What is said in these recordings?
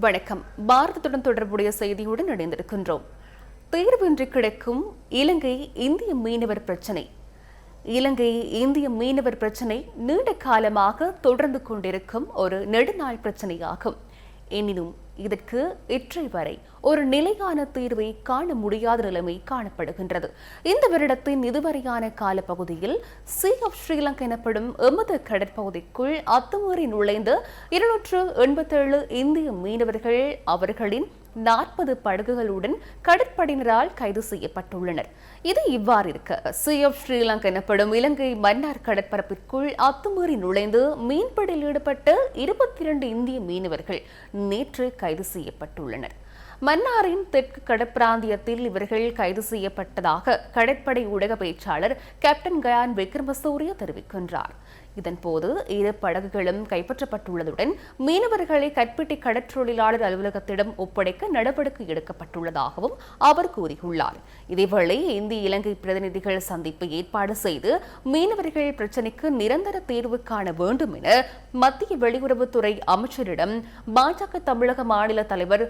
வணக்கம். பாரதத்துடன் தொடர்புடைய செய்தியுடன் இணைந்திருக்கின்றோம். தீர்வின்றி கிடைக்கும் இலங்கை இந்திய மீனவர் பிரச்சினை. இலங்கை இந்திய மீனவர் பிரச்சினை நீண்ட காலமாக தொடர்ந்து கொண்டிருக்கும் ஒரு நெடுநாள் பிரச்சனையாகும். எனினும் இதற்கு இற்றை வரை ஒரு நிலையான தீர்வை காண முடியாத நிலைமை காணப்படுகின்றது. இந்த வருடத்தின் இதுவரையான காலப்பகுதியில் சி ஆஃப் ஸ்ரீலங்கா எனப்படும் எமது கடற்பகுதிக்குள் அத்துமீறி நுழைந்து இருநூற்று எண்பத்தேழு இந்திய மீனவர்கள் அவர்களின் நாற்பது படகுகளுடன் கடற்படையினரால் கைது செய்யப்பட்டுள்ளனர். இது இவ்வாறு இருக்க சி ஆஃப் ஸ்ரீலங்கா எனப்படும் இலங்கை மன்னார் கடற்பரப்பிற்குள் அத்துமீறி நுழைந்து மீன்பிடியில் ஈடுபட்ட இருபத்தி இரண்டு இந்திய மீனவர்கள் நேற்று கைது செய்யப்பட்டுள்ளனர். மன்னாரின் தெற்கு கடற்பிராந்தியத்தில் இவர்கள் கைது செய்யப்பட்டதாக கடற்படை ஊடக பேச்சாளர் கேப்டன் கயான் விக்ரமசூரிய தெரிவிக்கின்றார். இதன்போது இரு படகுகளும் கைப்பற்றப்பட்டுள்ளதுடன் மீனவர்களை கற்பிட்டி கடற்றொழிலாளர் அலுவலகத்திடம் ஒப்படைக்க நடவடிக்கை எடுக்கப்பட்டுள்ளதாகவும் அவர் கூறியுள்ளார். இதேவேளை இந்திய இலங்கை பிரதிநிதிகள் சந்திப்பு ஏற்பாடு செய்து மீனவர்கள் பிரச்சினைக்கு நிரந்தர தீர்வு காண வேண்டும் என மத்திய வெளியுறவுத்துறை அமைச்சரிடம் பாஜக தமிழக மாநில தலைவர்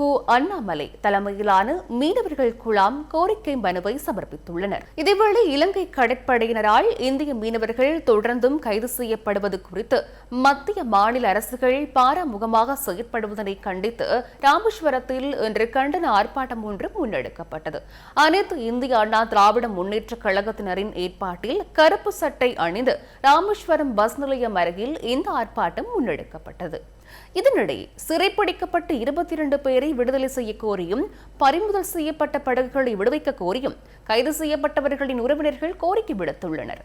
கு அண்ணாமலை தலைமையிலான மீனவர்கள் குழாம் கோரிக்கை மனுவை சமர்ப்பித்துள்ளனர். இதேவேளை இலங்கை கடற்படையினரால் இந்திய மீனவர்கள் தொடர்ந்தும் கைது செய்யப்படுவது குறித்து மத்திய மாநில அரசுகள் பாராமுகமாக செயற்படுவதனை கண்டித்து ராமேஸ்வரத்தில் இன்று கண்டன ஆர்ப்பாட்டம் ஒன்று முன்னெடுக்கப்பட்டது. அனைத்து இந்திய அண்ணா திராவிட முன்னேற்ற கழகத்தினரின் ஏற்பாட்டில் கருப்பு சட்டை அணிந்து ராமேஸ்வரம் பஸ் நிலையம் அருகில் இந்த ஆர்ப்பாட்டம் முன்னெடுக்கப்பட்டது. இதனிடையே சிறைப்பிடிக்கப்பட்ட இருபத்தி இரண்டு பேரை விடுதலை செய்ய கோரியும் பறிமுதல் செய்யப்பட்ட படகுகளை விடுவிக்க கோரியும் கைது செய்யப்பட்டவர்களின் உறவினர்கள் கோரிக்கை விடுத்துள்ளனர்.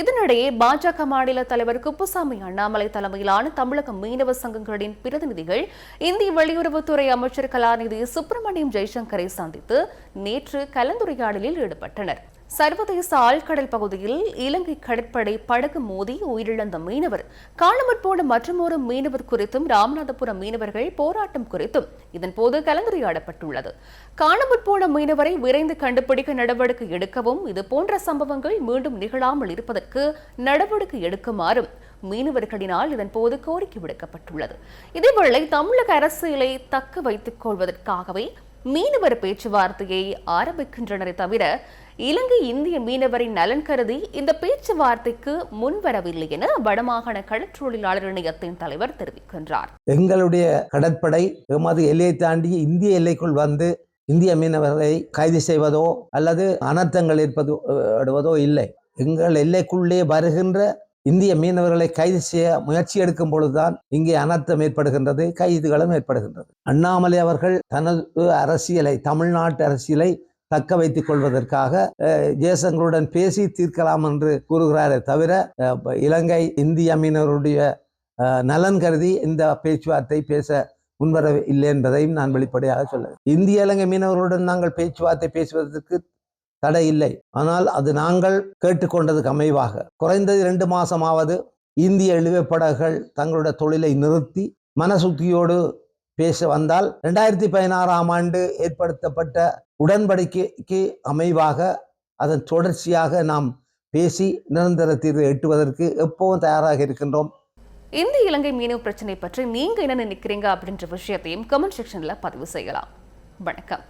இதனிடையே பாஜக மாநில தலைவர் குப்புசாமி அண்ணாமலை தலைமையிலான தமிழக மீனவ சங்கங்களின் பிரதிநிதிகள் இந்திய வெளியுறவுத்துறை அமைச்சர் கலாநிதி சுப்பிரமணியம் ஜெய்சங்கரை சந்தித்து நேற்று கலந்துரையாடலில் ஈடுபட்டனர். சர்வதேச ஆழ்கடல் பகுதியில் இலங்கை கடற்படை படகு மோதி உயிரிழந்த மீனவர். காணாமற் போன மற்றொரு மீனவர் குறித்தும் ராமநாதபுரம் மீனவர்கள் போராட்டம் குறித்தும் இதன்போது கலந்துரையாடப்பட்டுள்ளது. காணாமற் போன மீனவரை விரைந்து கண்டுபிடிக்க நடவடிக்கை எடுக்கவும் இதுபோன்ற சம்பவங்கள் மீண்டும் நிகழாமல் இருப்பதற்கு நடவடிக்கை எடுக்குமாறும் மீனவர்களினால் இதன்போது கோரிக்கை விடுக்கப்பட்டுள்ளது. இதேவேளை தமிழக அரசியலை தக்க வைத்துக் கொள்வதற்காகவே மீனவர் பேச்சுவார்த்தையை ஆரம்பிக்கின்றனரை தவிர இலங்கை இந்திய மீனவரின் நலன் கருதி இந்த பேச்சுவார்த்தைக்கு முன்வரவில்லை என வடமாகாண கடற்றொழிலாளர் இணையத்தின் தலைவர் தெரிவிக்கின்றார். எங்களுடைய கடற்படை எமது எல்லையை தாண்டி இந்திய எல்லைக்குள் வந்து இந்திய மீனவர்களை கைது செய்வதோ அல்லது அனர்த்தங்கள் இருப்பதோ விடுவதோ இல்லை. எங்கள் எல்லைக்குள்ளே வருகின்ற இந்திய மீனவர்களை கைது செய்ய முயற்சி எடுக்கும் பொழுதுதான் இங்கே அனர்த்தம் ஏற்படுகின்றது கைதுகளும் ஏற்படுகின்றது. அண்ணாமலை அவர்கள் தனது அரசியலை தமிழ்நாட்டு அரசியலை தக்க வைத்துக் கொள்வதற்காக ஜேசங்களுடன் பேசி தீர்க்கலாம் என்று கூறுகிறாரே தவிர இலங்கை இந்திய மீனவருடைய நலன் கருதி இந்த பேச்சுவார்த்தை பேச முன்வர இல்லை என்பதையும் நான் வெளிப்படையாக சொல்ல இந்திய இலங்கை மீனவர்களுடன் நாங்கள் பேச்சுவார்த்தை பேசுவதற்கு தடை இல்லை. ஆனால் அது நாங்கள் கேட்டுக்கொண்டதுக்கு அமைவாக. குறைந்தது இரண்டு மாசமாவது இந்திய இழுவைப்படகுகள் தங்களுடைய தொழிலை நிறுத்தி மனசுத்தியோடு பேச வந்தால் ரெண்டாயிரத்தி பதினாறாம் ஆண்டு ஏற்படுத்தப்பட்ட உடன்படிக்கைக்கு அமைவாக அதன் தொடர்ச்சியாக நாம் பேசி நிரந்தர தீர்வை எட்டுவதற்கு எப்பவும் தயாராக இருக்கின்றோம். இந்த இலங்கை மீனவ பிரச்சனை பற்றி நீங்க என்ன நினைக்கிறீங்க அப்படின்ற விஷயத்தையும் கமெண்ட் செக்ஷன்ல பதிவு செய்யலாம். வணக்கம்.